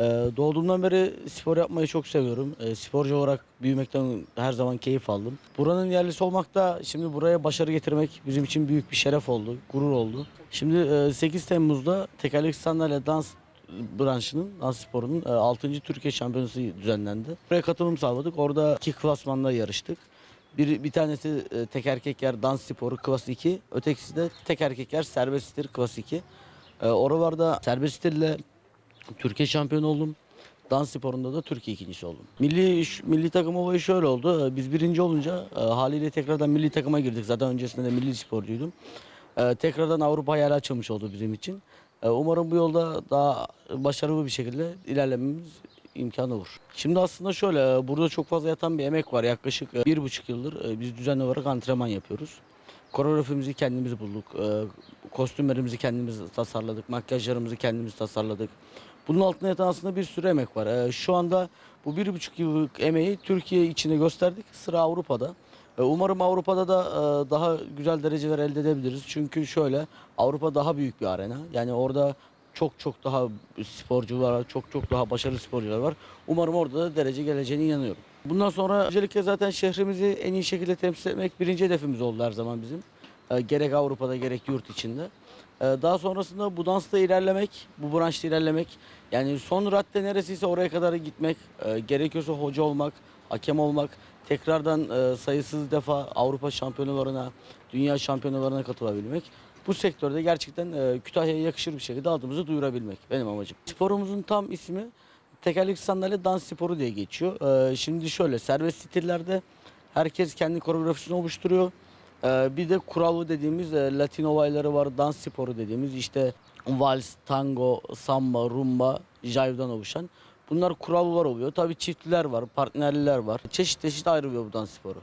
Ee, doğduğumdan beri spor yapmayı çok seviyorum. Ee, sporcu olarak büyümekten her zaman keyif aldım. Buranın yerlisi olmak da şimdi buraya başarı getirmek bizim için büyük bir şeref oldu, gurur oldu. Şimdi e, 8 Temmuz'da tekerlekli sandalye dans branşının, dans sporunun e, 6. Türkiye Şampiyonası düzenlendi. Buraya katılım sağladık. Orada iki klasmanda yarıştık. Bir, bir tanesi e, tek erkek yer dans sporu klas 2. Ötekisi de tek erkek yer serbest stil klas 2. E, oralarda serbest stille Türkiye şampiyonu oldum. Dans sporunda da Türkiye ikincisi oldum. Milli milli takım olayı şöyle oldu. Ee, Biz birinci olunca e, haliyle tekrardan milli takıma girdik. Zaten öncesinde de milli sporcuydum. Ee, Tekrardan Avrupa hayali açılmış oldu bizim için. Ee, Umarım bu yolda daha başarılı bir şekilde ilerlememiz imkan olur. Şimdi aslında şöyle, e, burada çok fazla yatan bir emek var. Yaklaşık e, bir buçuk yıldır biz düzenli olarak antrenman yapıyoruz. Koreografimizi kendimiz bulduk. Kostümlerimizi kendimiz tasarladık. Makyajlarımızı kendimiz tasarladık. Bunun altında yatan aslında bir sürü emek var. E, Şu anda bu bir buçuk yıllık emeği Türkiye içinde gösterdik. Sıra Avrupa'da. E, Umarım Avrupa'da da e, daha güzel dereceler elde edebiliriz. Çünkü şöyle Avrupa daha büyük bir arena. Yani orada çok çok daha sporcular var, çok çok daha başarılı sporcular var. Umarım orada da derece geleceğine inanıyorum. Bundan sonra öncelikle zaten şehrimizi en iyi şekilde temsil etmek birinci hedefimiz oldu her zaman bizim. E, gerek Avrupa'da gerek yurt içinde. E, daha sonrasında bu dansta ilerlemek, bu branşta ilerlemek, yani son radde neresiyse oraya kadar gitmek, e, gerekiyorsa hoca olmak, hakem olmak, tekrardan e, sayısız defa Avrupa şampiyonalarına, dünya şampiyonalarına katılabilmek. Bu sektörde gerçekten e, Kütahya'ya yakışır bir şekilde adımızı duyurabilmek benim amacım. Sporumuzun tam ismi tekerlekli sandalye dans sporu diye geçiyor. Şimdi şöyle serbest stillerde herkes kendi koreografisini oluşturuyor. E, bir de kuralı dediğimiz e, Latin olayları var, dans sporu dediğimiz işte vals, tango, samba, rumba, jive'dan oluşan. Bunlar kurallar oluyor. Tabii çiftliler var, partnerliler var. Çeşit çeşit ayrılıyor bu dans sporu.